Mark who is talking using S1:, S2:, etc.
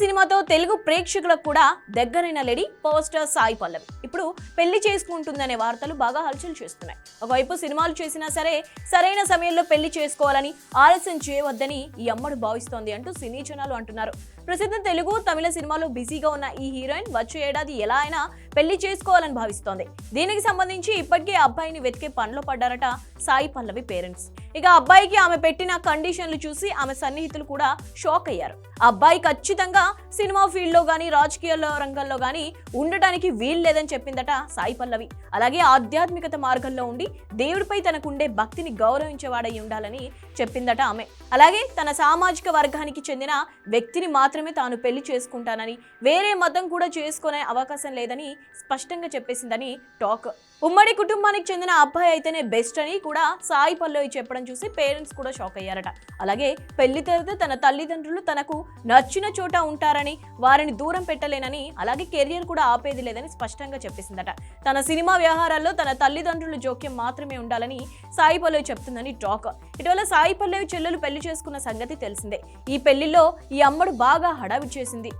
S1: సినిమాతో తెలుగు ప్రేక్షకులకు కూడా దగ్గరైన lady power star Sai Pallavi. ఇప్పుడు పెళ్ళి చేసుకుంటుందనే వార్తలు బాగా హల్చల్ చేస్తున్నాయి. ఒకవైపు సినిమాలు చేసినా సరే సరైన సమయంలో పెళ్ళి చేసుకోవాలని ఆలస్యం చేయవద్దని ఈ అమ్మడు భావిస్తోంది అంటూ సినీ జనాలు అంటున్నారు. ప్రస్తుతం తెలుగు తమిళ సినిమాలో బిజీగా ఉన్న ఈ హీరోయిన్ వచ్చే ఏడాది ఎలా అయినా పెళ్ళి చేసుకోవాలని భావిస్తోంది. దీనికి సంబంధించి ఇప్పటికే అబ్బాయిని వెతికే పనిలో పడ్డారట సాయి పల్లవి పేరెంట్స్. ఇక అబ్బాయికి ఆమె పెట్టిన కండిషన్లు చూసి ఆమె సన్నిహితులు కూడా షాక్ అయ్యారు. అబ్బాయి ఖచ్చితంగా సినిమా ఫీల్డ్లో కానీ రాజకీయ రంగంలో కానీ ఉండటానికి వీలు లేదని చెప్పిందట సాయి పల్లవి. అలాగే ఆధ్యాత్మికత మార్గంలో ఉండి దేవుడిపై తనకుండే భక్తిని గౌరవించేవాడై ఉండాలని చెప్పిందట ఆమె. అలాగే తన సామాజిక వర్గానికి చెందిన వ్యక్తిని మాత్రమే తాను పెళ్ళి చేసుకుంటానని వేరే మతం కూడా చేసుకునే అవకాశం లేదని స్పష్టంగా చెప్పేసిందని టాక్. ఉమ్మడి కుటుంబానికి చెందిన అబ్బాయి అయితేనే బెస్ట్ అని కూడా సాయి పల్లవి చెప్పడం చూసి పేరెంట్స్ కూడా షాక్ అయ్యారట. అలాగే పెళ్ళి తర్వాత తన తల్లిదండ్రులు తనకు నచ్చిన చోట ఉంటారని వారిని దూరం పెట్టలేనని అలాగే కెరియర్ కూడా ఆపేది లేదని స్పష్టంగా చెప్పేసిందట. తన సినిమా వ్యవహారాల్లో తన తల్లిదండ్రుల జోక్యం మాత్రమే ఉండాలని సాయి పల్లవి చెప్తుందని టాక్. ఇటీవల సాయి పల్లవి చెల్లెలు పెళ్ళి చేసుకున్న సంగతి తెలిసిందే. ఈ పెళ్ళిలో ఈ అమ్మడు బాగా హడావిడి చేసింది.